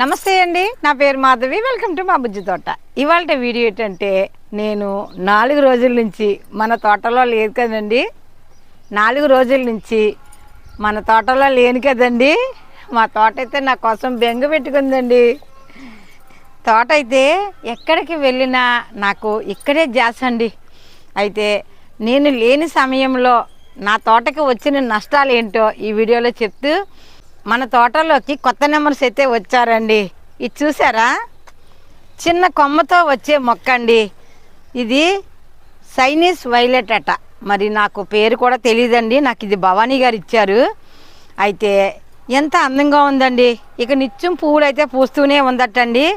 నమస్తే అండి నా పేరు మాధవి వెల్కమ్ టు మా బుజ్జి తోట. ఇవాళ వీడియో ఏంటంటే నేను నాలుగు రోజుల నుంచి మన తోటలో లేదు కదండి. నాలుగు రోజుల నుంచి మన తోటలో లేను కదండి. మా తోట అయితే నా కోసం బెంగ పెట్టుకుందండి. తోట అయితే ఎక్కడికి వెళ్ళినా నాకు ఇక్కడే జాస్ అండి. అయితే నేను లేని సమయంలో నా తోటకి వచ్చిన నష్టాలు ఏంటో ఈ వీడియోలో చెప్తూ మన తోటలోకి కొత్త నెంబర్స్ అయితే వచ్చారండి. ఇది చూసారా? చిన్న కొమ్మతో వచ్చే మొక్క అండి ఇది సైనీస్ వైలెట్ అట. మరి నాకు పేరు కూడా తెలియదండి నాకు ఇది భవానీ గారు ఇచ్చారు. అయితే ఎంత అందంగా ఉందండి. ఇక నిత్యం పువ్వులు అయితే పూస్తూనే ఉందటండి.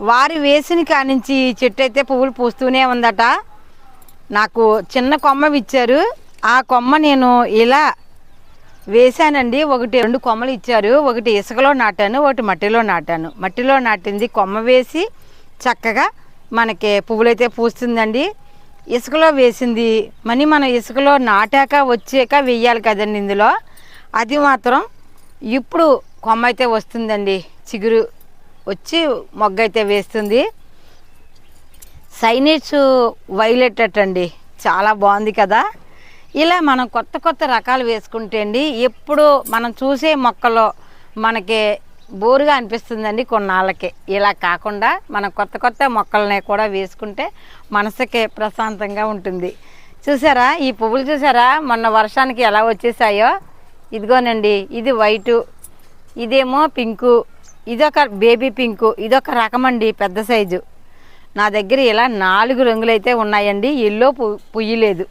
వారు వేసిన కానించి ఈ చెట్టు అయితే పువ్వులు పూస్తూనే ఉందట. నాకు చిన్న కొమ్మ ఇచ్చారు. ఆ కొమ్మ నేను ఇలా వేశానండి. ఒకటి రెండు కొమ్మలు ఇచ్చారు. ఒకటి ఇసుకలో నాటాను. ఒకటి మట్టిలో నాటాను. మట్టిలో నాటింది కొమ్మ వేసి చక్కగా మనకి పువ్వులైతే పూస్తుందండి. ఇసుకలో వేసింది. మనీ మనం ఇసుకలో నాటాక వచ్చాక వెయ్యాలి కదండి ఇందులో. అది మాత్రం ఇప్పుడు కొమ్మ అయితే వస్తుందండి. చిగురు వచ్చి మొగ్గ అయితే వేస్తుంది. సైనిట్స్ వైలెట్ అండి చాలా బాగుంది కదా. ఇలా మనం కొత్త కొత్త రకాలు వేసుకుంటే అండి ఎప్పుడు మనం చూసే మొక్కలో మనకి బోరుగా అనిపిస్తుందండి కొన్నాళ్ళకి. ఇలా కాకుండా మనం కొత్త కొత్త మొక్కల్ని కూడా వేసుకుంటే మనసుకి ప్రశాంతంగా ఉంటుంది. చూసారా? ఈ పువ్వులు చూసారా? మొన్న వర్షానికి ఎలా వచ్చేసాయో? ఇదిగోనండి ఇది వైటు ఇదేమో పింకు ఇదొక బేబీ పింకు ఇదొక రకం అండి పెద్ద సైజు. నా దగ్గర ఇలా నాలుగు రంగులైతే ఉన్నాయండి ఎల్లో పు పుయ్యలేదు.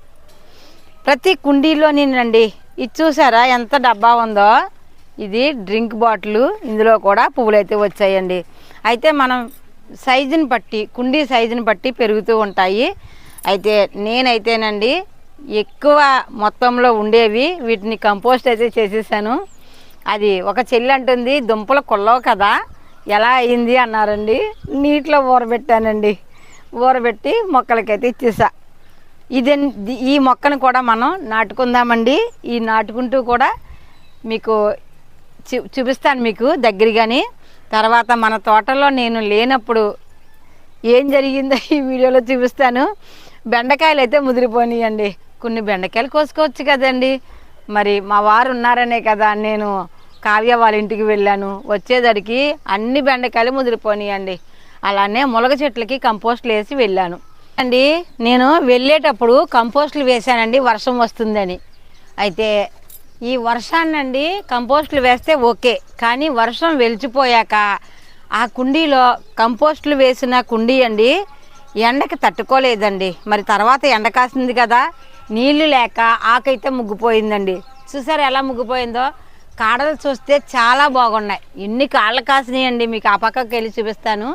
ప్రతి కుండీలో నేనండి ఇది చూసారా ఎంత డబ్బా ఉందో? ఇది డ్రింక్ బాటిల్ ఇందులో కూడా పువ్వులు అయితే వచ్చాయండి. అయితే మనం సైజుని బట్టి కుండీ సైజుని బట్టి పెరుగుతూ ఉంటాయి. అయితే నేనైతేనండి ఎక్కువ మొత్తంలో ఉండేవి వీటిని కంపోస్ట్ అయితే చేసేసాను. అది ఒక చెల్లి అంటుంది దుంపలు కొల్లవు కదా ఎలా అయింది? అన్నారండి. నీటిలో ఊరబెట్టానండి. ఊరబెట్టి మొక్కలకైతే ఇచ్చేసా. ఇది ఈ మొక్కను కూడా మనం నాటుకుందామండి. ఈ నాటుకుంటూ కూడా మీకు చూ చూపిస్తాను మీకు దగ్గరగాని. తర్వాత మన తోటలో నేను లేనప్పుడు ఏం జరిగిందో ఈ వీడియోలో చూపిస్తాను. బెండకాయలు అయితే ముదిరిపోయినాయండి. కొన్ని బెండకాయలు కోసుకోవచ్చు కదండి. మరి మా వారు ఉన్నారనే కదా నేను కావ్య వాళ్ళ ఇంటికి వెళ్ళాను. వచ్చేసరికి అన్ని బెండకాయలు ముదిరిపోయినాయండి. అలానే ములగ చెట్లకి కంపోస్ట్లు వేసి వెళ్ళాను. అండి నేను వెళ్ళేటప్పుడు కంపోస్ట్లు వేశానండి వర్షం వస్తుందని. అయితే ఈ వర్షాన్నండి కంపోస్ట్లు వేస్తే ఓకే కానీ వర్షం వెలిచిపోయాక ఆ కుండీలో కంపోస్ట్లు వేసిన కుండీ అండి ఎండకి తట్టుకోలేదండి. మరి తర్వాత ఎండ కాసింది కదా నీళ్ళు లేక ఆకైతే ముగ్గిపోయిందండి. చూసారు ఎలా ముగ్గిపోయిందో? కాడలు చూస్తే చాలా బాగున్నాయి. ఎన్ని కాళ్ళు కాసినాయండి మీకు ఆ పక్కకి వెళ్ళి చూపిస్తాను.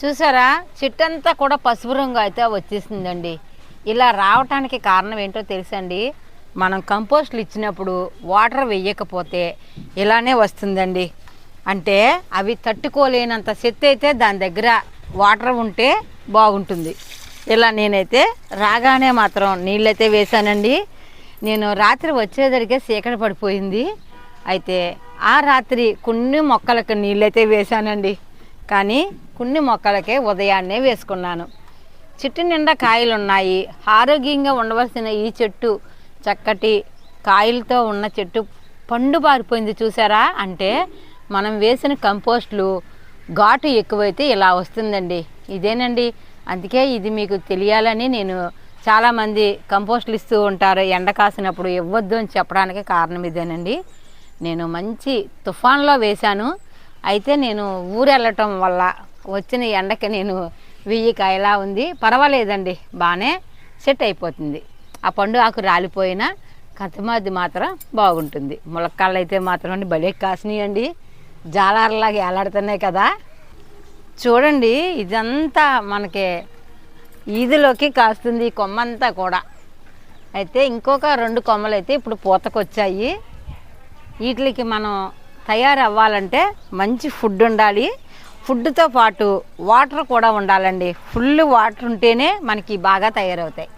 చూసారా? చెట్టంతా కూడా పసుపు రంగు అయితే వచ్చేసిందండి. ఇలా రావటానికి కారణం ఏంటో తెలుసండి? మనం కంపోస్ట్లు ఇచ్చినప్పుడు వాటర్ వేయకపోతే ఇలానే వస్తుందండి. అంటే అవి తట్టుకోలేనంత శక్తి అయితే దాని దగ్గర వాటర్ ఉంటే బాగుంటుంది. ఇలా నేనైతే రాగానే మాత్రం నీళ్ళైతే వేశానండి. నేను రాత్రి వచ్చేదరికే చీకటి పడిపోయింది. అయితే ఆ రాత్రి కొన్ని మొక్కలకు నీళ్ళైతే వేశానండి. కానీ కొన్ని మొక్కలకే ఉదయాన్నే వేసుకున్నాను. చెట్టు నిండా కాయలు ఉన్నాయి ఆరోగ్యంగా ఉండవలసిన ఈ చెట్టు చక్కటి కాయలతో ఉన్న చెట్టు పండు పారిపోయింది చూసారా? అంటే మనం వేసిన కంపోస్ట్లు ఘాటు ఎక్కువైతే ఇలా వస్తుందండి. ఇదేనండి. అందుకే ఇది మీకు తెలియాలని నేను చాలామంది కంపోస్ట్లు ఇస్తూ ఉంటారు. ఎండ కాసినప్పుడు ఇవ్వద్దు అని చెప్పడానికి కారణం ఇదేనండి. నేను మంచి తుఫాన్లో వేశాను. అయితే నేను ఊరు వెళ్ళటం వల్ల వచ్చిన ఎండకి నేను వెయ్యి కాయలా ఉంది. పర్వాలేదండి బాగానే సెట్ అయిపోతుంది. ఆ పండు ఆకు రాలిపోయినా కథమాది మాత్రం బాగుంటుంది. ములక్కాళ్ళు అయితే మాత్రం అండి భలే కాసినాయండి. జాలార్లాగా ఏలాడుతున్నాయి కదా. చూడండి ఇదంతా మనకి ఈదిలోకి కాస్తుంది ఈ కొమ్మంతా కూడా. అయితే ఇంకొక రెండు కొమ్మలు అయితే ఇప్పుడు పూతకొచ్చాయి. వీటికి మనం తయారవ్వాలంటే మంచి ఫుడ్ ఉండాలి. ఫుడ్తో పాటు వాటర్ కూడా ఉండాలండి. ఫుల్ వాటర్ ఉంటేనే మనకి బాగా తయారవుతాయి.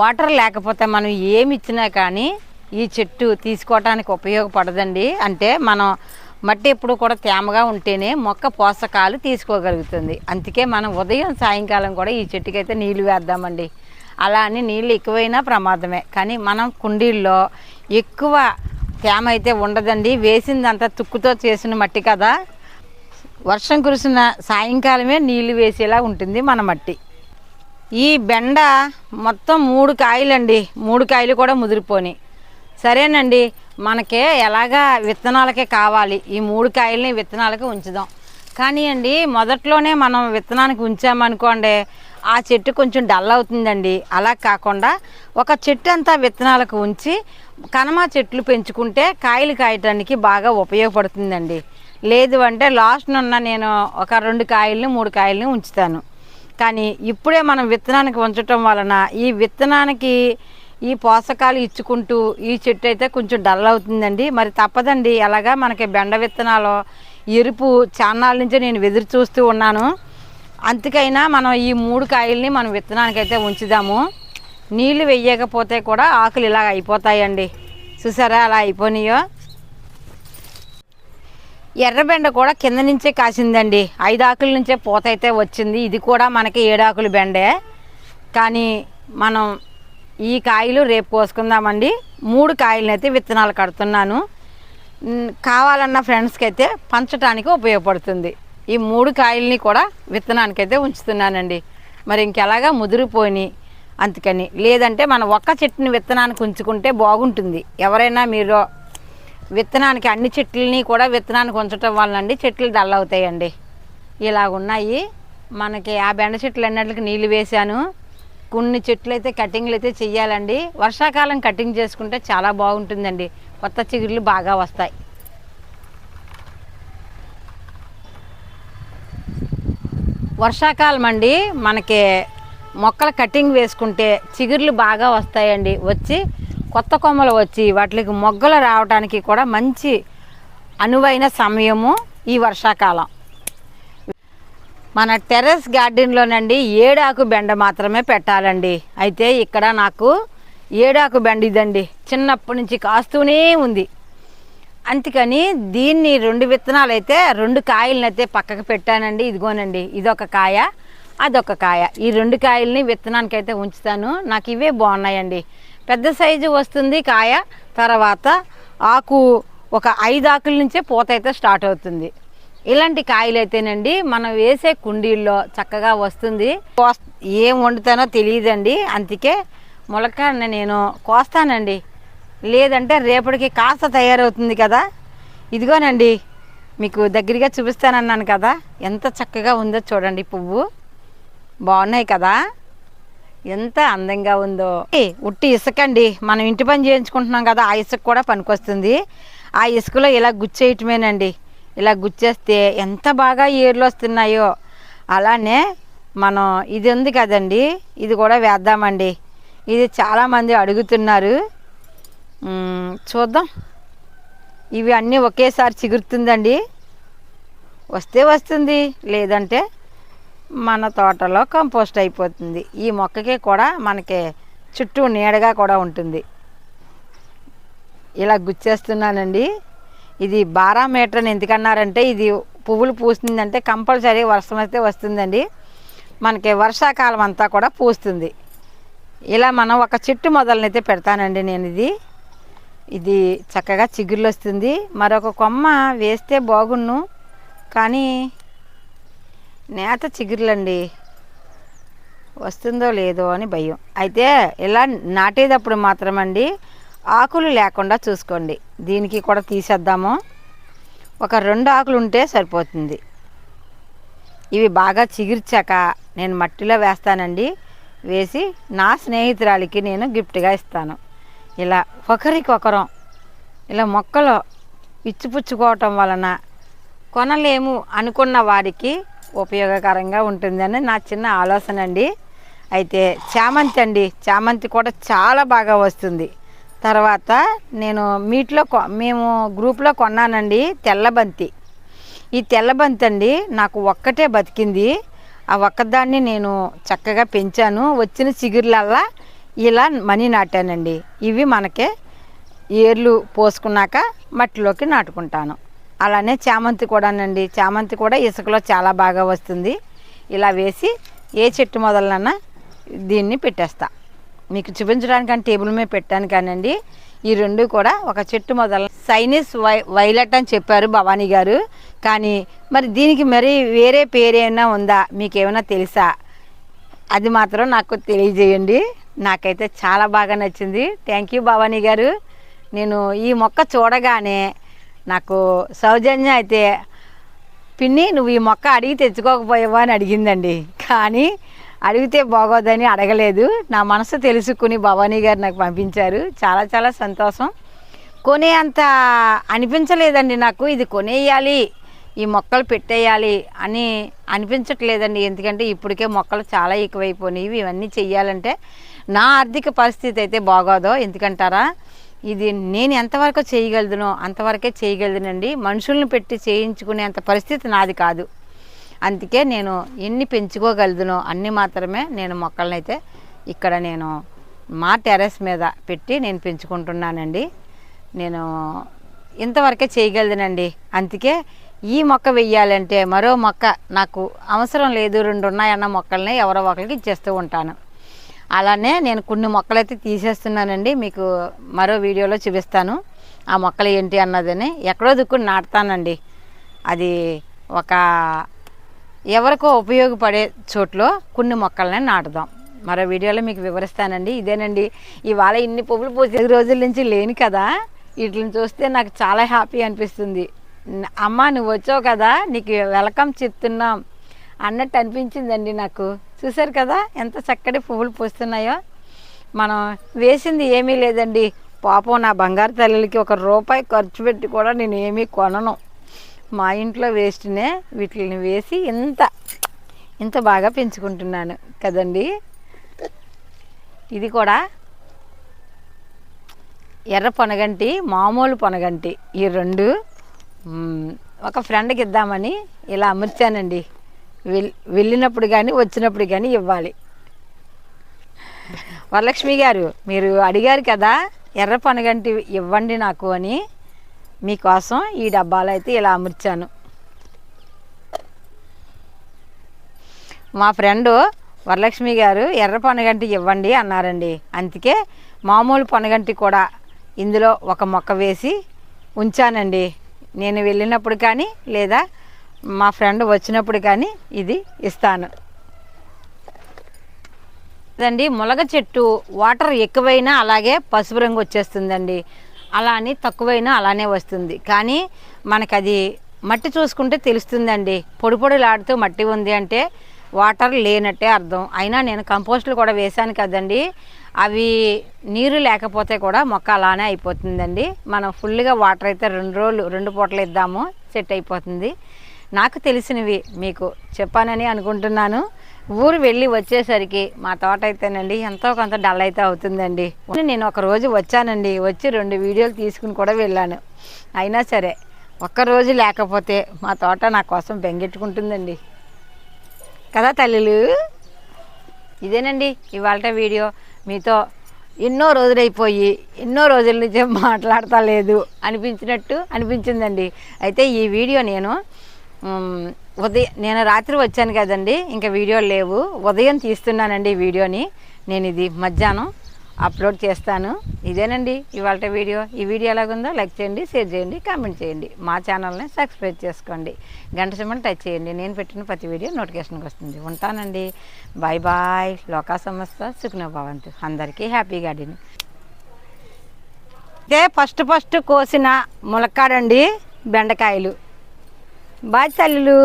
వాటర్ లేకపోతే మనం ఏమి ఇచ్చినా కానీ ఈ చెట్టు తీసుకోవటానికి ఉపయోగపడదండి. అంటే మనం మట్టి ఎప్పుడు కూడా తేమగా ఉంటేనే మొక్క పోషకాలు తీసుకోగలుగుతుంది. అందుకే మనం ఉదయం సాయంకాలం కూడా ఈ చెట్టుకైతే నీళ్ళు వేద్దామండి. అలా అని నీళ్ళు ఎక్కువైనా ప్రమాదమే. కానీ మనం కుండీల్లో ఎక్కువ తేమ అయితే ఉండదండి. వేసిందంతా తుక్కుతో చేసిన మట్టి కదా. వర్షం కురిసిన సాయంకాలమే నీళ్ళు వేసేలా ఉంటుంది మన మట్టి. ఈ బెండ మొత్తం మూడు కాయలండి. మూడు కాయలు కూడా ముదిరిపోని. సరేనండి. మనకే ఎలాగా విత్తనాలకే కావాలి. ఈ మూడు కాయల్ని విత్తనాలకి ఉంచుదాం. కానీ అండి మొదట్లోనే మనం విత్తనానికి ఉంచామనుకోండి ఆ చెట్టు కొంచెం డల్ అవుతుందండి. అలా కాకుండా ఒక చెట్టు అంతా విత్తనాలకు ఉంచి కనమా చెట్లు పెంచుకుంటే కాయలు కాయటానికి బాగా ఉపయోగపడుతుందండి. లేదు అంటే లాస్ట్ ఉన్న నేను ఒక రెండు కాయల్ని మూడు కాయల్ని ఉంచుతాను. కానీ ఇప్పుడే మనం విత్తనానికి ఉంచటం వలన ఈ విత్తనానికి ఈ పోషకాలు ఇచ్చుకుంటూ ఈ చెట్టు అయితే కొంచెం డల్ అవుతుందండి. మరి తప్పదండి. ఎలాగా మనకి బెండ విత్తనాలు ఎరుపు చాన్నాళ్ళ నుంచి నేను ఎదురు చూస్తూ ఉన్నాను. అందుకైనా మనం ఈ మూడు కాయల్ని మనం విత్తనానికైతే ఉంచుదాము. నీళ్ళు వెయ్యకపోతే కూడా ఆకులు ఇలాగ అయిపోతాయండి. చూసారా అలా అయిపోయినాయో? ఎర్రబెండ కూడా కింద నుంచే కాసిందండి. ఐదు ఆకుల నుంచే పూత అయితే వచ్చింది. ఇది కూడా మనకి ఏడాకుల బెండే. కానీ మనం ఈ కాయలు రేపు కోసుకుందామండి. మూడు కాయలను అయితే విత్తనాలు కడుతున్నాను. కావాలన్న ఫ్రెండ్స్కి అయితే పంచడానికి ఉపయోగపడుతుంది. ఈ మూడు కాయల్ని కూడా విత్తనానికి అయితే ఉంచుతున్నానండి. మరి ఇంకెలాగా ముదిరిపోయి అందుకని. లేదంటే మన ఒక్క చెట్టుని విత్తనానికి ఉంచుకుంటే బాగుంటుంది. ఎవరైనా మీరు విత్తనానికి అన్ని చెట్లని కూడా విత్తనానికి ఉంచటం వల్లండి చెట్లు డల్ అవుతాయండి. ఇలాగ ఉన్నాయి మనకి ఆ బెండ చెట్లు అన్నట్లకి నీళ్ళు వేశాను. కొన్ని చెట్లు అయితే కటింగ్లు అయితే చెయ్యాలండి. వర్షాకాలం కటింగ్ చేసుకుంటే చాలా బాగుంటుందండి. కొత్త చిగుళ్ళు బాగా వస్తాయి. వర్షాకాలం అండి మనకి మొక్కల కటింగ్ వేసుకుంటే చిగుర్లు బాగా వస్తాయండి. వచ్చి కొత్త కొమ్మలు వచ్చి వాటికి మొగ్గలు రావడానికి కూడా మంచి అనువైన సమయము ఈ వర్షాకాలం. మన టెర్రస్ గార్డెన్లోనండి ఏడాకు బెండ మాత్రమే పెట్టాలండి. అయితే ఇక్కడ నాకు ఏడాకు బెండ ఇదండి. చిన్నప్పటి నుంచి కాస్తూనే ఉంది. అందుకని దీన్ని రెండు విత్తనాలు అయితే రెండు కాయలను అయితే పక్కకు పెట్టానండి. ఇదిగోనండి ఇదొక కాయ అదొక కాయ. ఈ రెండు కాయల్ని విత్తనానికి అయితే ఉంచుతాను. నాకు ఇవే బాగున్నాయండి. పెద్ద సైజు వస్తుంది కాయ తర్వాత ఆకు ఒక ఐదు ఆకుల నుంచే పూత అయితే స్టార్ట్ అవుతుంది. ఇలాంటి కాయలు అయితేనండి మనం వేసే కుండీల్లో చక్కగా వస్తుంది. ఏం వండుతానో తెలియదండి. అందుకే మొలకన్న నేను కోస్తానండి. లేదంటే రేపటికి కాస్త తయారవుతుంది కదా? ఇదిగోనండి మీకు దగ్గరగా చూపిస్తానన్నాను కదా? ఎంత చక్కగా ఉందో చూడండి పువ్వు. బాగున్నాయి కదా? ఎంత అందంగా ఉందో. ఉట్టి ఇసుకండి. మనం ఇంటి పని చేయించుకుంటున్నాం కదా ఆ ఇసుక కూడా పనికొస్తుంది. ఆ ఇసుకలో ఇలా గుచ్చేయటమేనండి. ఇలా గుచ్చేస్తే ఎంత బాగా ఏర్లు వస్తున్నాయో. అలానే మనం ఇది ఉంది కదండి ఇది కూడా వేద్దామండి. ఇది చాలామంది అడుగుతున్నారు. చూద్దాం. ఇవి అన్నీ ఒకేసారి చిగురుతుందండి. వస్తే వస్తుంది లేదంటే మన తోటలో కంపోస్ట్ అయిపోతుంది. ఈ మొక్కకి కూడా మనకి చుట్టూ నీడగా కూడా ఉంటుంది. ఇలా గుచ్చేస్తున్నానండి. ఇది బారా మీటర్ అని ఎందుకన్నారంటే ఇది పువ్వులు పూస్తుందంటే కంపల్సరీ వర్షం అయితే వస్తుందండి. మనకి వర్షాకాలం అంతా కూడా పూస్తుంది. ఇలా మనం ఒక చెట్టు మొదలనైతే పెడతానండి నేను ఇది ఇది చక్కగా చిగుర్లు వస్తుంది మరొక కొమ్మ వేస్తే బాగుండు కానీ నేత చిగుర్లండి. వస్తుందో లేదో అని భయం. అయితే ఇలా నాటేటప్పుడు మాత్రమండి ఆకులు లేకుండా చూసుకోండి. దీనికి కూడా తీసేద్దాము. ఒక రెండు ఆకులు ఉంటే సరిపోతుంది. ఇవి బాగా చిగిర్చాక నేను మట్టిలో వేస్తానండి. వేసి నా స్నేహితురాలికి నేను గిఫ్ట్గా ఇస్తాను. ఇలా ఒకరికొకరం ఇలా మొక్కలు ఇచ్చిపుచ్చుకోవటం వలన కొనలేము అనుకున్న వారికి ఉపయోగకరంగా ఉంటుందని నా చిన్న ఆలోచన అండి అయితే చామంతి అండి చామంతి కూడా చాలా బాగా వస్తుంది. తర్వాత నేను మీట్లో కొ మేము గ్రూప్లో కొన్నానండి తెల్లబంతి. ఈ తెల్లబంతి అండి నాకు ఒక్కటే బతికింది. ఆ ఒక్కదాన్ని నేను చక్కగా పెంచాను. వచ్చిన చిగురులల్లా ఇలా మనీ నాటానండి. ఇవి మనకే ఏర్లు పోసుకున్నాక మట్టిలోకి నాటుకుంటాను. అలానే చామంతి కూడానండి. చామంతి కూడా ఇసుకలో చాలా బాగా వస్తుంది. ఇలా వేసి ఏ చెట్టు మొదలన్నా దీన్ని పెట్టేస్తా. మీకు చూపించడానికి అని టేబుల్ మీద పెట్టాను కానండి. ఈ రెండు కూడా ఒక చెట్టు మొదల సైనిస్ వై వైలెట్ అని చెప్పారు భవానీ గారు. కానీ మరి దీనికి మరి వేరే పేరేమైనా ఉందా? మీకు ఏమైనా తెలుసా? అది మాత్రం నాకు తెలియజేయండి. నాకైతే చాలా బాగా నచ్చింది. థ్యాంక్ యూ భవానీ గారు. నేను ఈ మొక్క చూడగానే నాకు సౌజన్య అయితే పిన్ని నువ్వు ఈ మొక్క అడిగి తెచ్చుకోకపోయావా? అని అడిగిందండి. కానీ అడిగితే బాగోదని అడగలేదు. నా మనసు తెలుసుకుని భవానీ గారు నాకు పంపించారు. చాలా చాలా సంతోషం. కొనే అంత అనిపించలేదండి నాకు. ఇది కొనేయాలి. ఈ మొక్కలు పెట్టేయాలి అని అనిపించట్లేదండి. ఎందుకంటే ఇప్పటికే మొక్కలు చాలా ఎక్కువైపోయినాయి. ఇవన్నీ చెయ్యాలంటే నా ఆర్థిక పరిస్థితి అయితే బాగోదో. ఎందుకంటారా? ఇది నేను ఎంతవరకు చేయగలదునో అంతవరకే చేయగలదునండి మనుషుల్ని పెట్టి చేయించుకునే అంత పరిస్థితి నాది కాదు. అందుకే నేను ఎన్ని పెంచుకోగలదునో అన్ని మాత్రమే నేను మొక్కలని అయితే ఇక్కడ నేను మా టెర్రస్ మీద పెట్టి నేను పెంచుకుంటున్నానండి. నేను ఇంతవరకే చేయగలదునండి అందుకే ఈ మొక్క వెయ్యాలంటే మరో మొక్క నాకు అవసరం లేదు రెండు ఉన్నాయన్న మొక్కల్ని ఎవరో ఒకరికి ఇచ్చేస్తూ ఉంటాను. అలానే నేను కొన్ని మొక్కలైతే తీసేస్తున్నానండి మీకు మరో వీడియోలో చూపిస్తాను. ఆ మొక్కలు ఏంటి అన్నదని ఎక్కడో దిక్కుని నాటుతానండి. అది ఒక ఎవరికో ఉపయోగపడే చోట్లో కొన్ని మొక్కలనే నాటుదాం. మరో వీడియోలో మీకు వివరిస్తానండి. ఇదేనండి ఇవాళ ఇన్ని పువ్వులు పోసే రోజుల నుంచి లేని కదా వీటిని చూస్తే నాకు చాలా హ్యాపీ అనిపిస్తుంది. అమ్మ నువ్వు వచ్చావు కదా నీకు వెల్కమ్ చెప్తున్నాం అన్నట్టు అనిపించిందండి నాకు. చూసారు కదా ఎంత చక్కటి పువ్వులు పూస్తున్నాయో. మనం వేసింది ఏమీ లేదండి. పాపం నా బంగారు తల్లికి ఒక రూపాయి ఖర్చు పెట్టి కూడా నేను ఏమీ కొనను. మా ఇంట్లో వేస్ట్నే వీటిని వేసి ఇంత ఇంత బాగా పెంచుకుంటున్నాను కదండి. ఇది కూడా ఎర్ర పొనగంటి మామూలు పొనగంటి ఈ రెండు ఒక ఫ్రెండ్కి ఇద్దామని ఇలా అమర్చానండి. వెల్ వెళ్ళినప్పుడు కానీ వచ్చినప్పుడు కానీ ఇవ్వాలి. వరలక్ష్మి గారు మీరు అడిగారు కదా ఎర్ర పనగంటి ఇవ్వండి నాకు అని. మీకోసం ఈ డబ్బాలు అయితే ఇలా అమర్చాను. మా ఫ్రెండు వరలక్ష్మి గారు ఎర్ర పనగంటి ఇవ్వండి అన్నారండి. అందుకే మామూలు పనగంటి కూడా ఇందులో ఒక మొక్క వేసి ఉంచానండి. నేను వెళ్ళినప్పుడు కానీ లేదా మా ఫ్రెండ్ వచ్చినప్పుడు కానీ ఇది ఇస్తాను. అండి ములగ చెట్టు. వాటర్ ఎక్కువైనా అలాగే పసుపు రంగు వచ్చేస్తుందండి. అలా అని తక్కువైనా అలానే వస్తుంది. కానీ మనకు అది మట్టి చూసుకుంటే తెలుస్తుందండి. పొడి పొడిలాడుతూ మట్టి ఉంది అంటే వాటర్ లేనట్టే అర్థం. అయినా నేను కంపోస్టులు కూడా వేశాను కదండి. అవి నీరు లేకపోతే కూడా మొక్క అలానే అయిపోతుందండి. మనం ఫుల్గా వాటర్ అయితే రెండు రోజులు రెండు పూటలు ఇద్దాము సెట్ అయిపోతుంది. నాకు తెలిసినవి మీకు చెప్పానని అనుకుంటున్నాను. ఊరు వెళ్ళి వచ్చేసరికి మా తోట అయితేనండి ఎంతో కొంత డల్ అయితే అవుతుందండి. నేను ఒక రోజు వచ్చానండి. వచ్చి రెండు వీడియోలు తీసుకుని కూడా వెళ్ళాను. అయినా సరే ఒక్క రోజు లేకపోతే మా తోట నా కోసం బెంగెట్టుకుంటుందండి. కదా తల్లులు? ఇదేనండి ఇవాళ వీడియో. మీతో ఎన్నో రోజులైపోయి ఎన్నో రోజుల నుంచి మాట్లాడతా లేదు అనిపించినట్టు అనిపించిందండి. అయితే ఈ వీడియో నేను ఉదయం నేను రాత్రి వచ్చాను కదండి ఇంకా వీడియోలు లేవు. ఉదయం తీస్తున్నానండి ఈ వీడియోని. నేను ఇది మధ్యాహ్నం అప్లోడ్ చేస్తాను. ఇదేనండి ఇవాళ వీడియో. ఈ వీడియో ఎలాగుందో లైక్ చేయండి షేర్ చేయండి కామెంట్ చేయండి. మా ఛానల్ని సబ్స్క్రైబ్ చేసుకోండి. గంట సిమ్మని టచ్ చేయండి. నేను పెట్టిన ప్రతి వీడియో నోటిఫికేషన్కి వస్తుంది. ఉంటానండి. Bye bye. లోకా సంస్థ సుఖ్నభవంతు అందరికీ హ్యాపీ గార్డెన్ ఇదే ఫస్ట్ ఫస్ట్ కోసిన ములక్కాడండి బెండకాయలు. బాయ్ తల్లులు.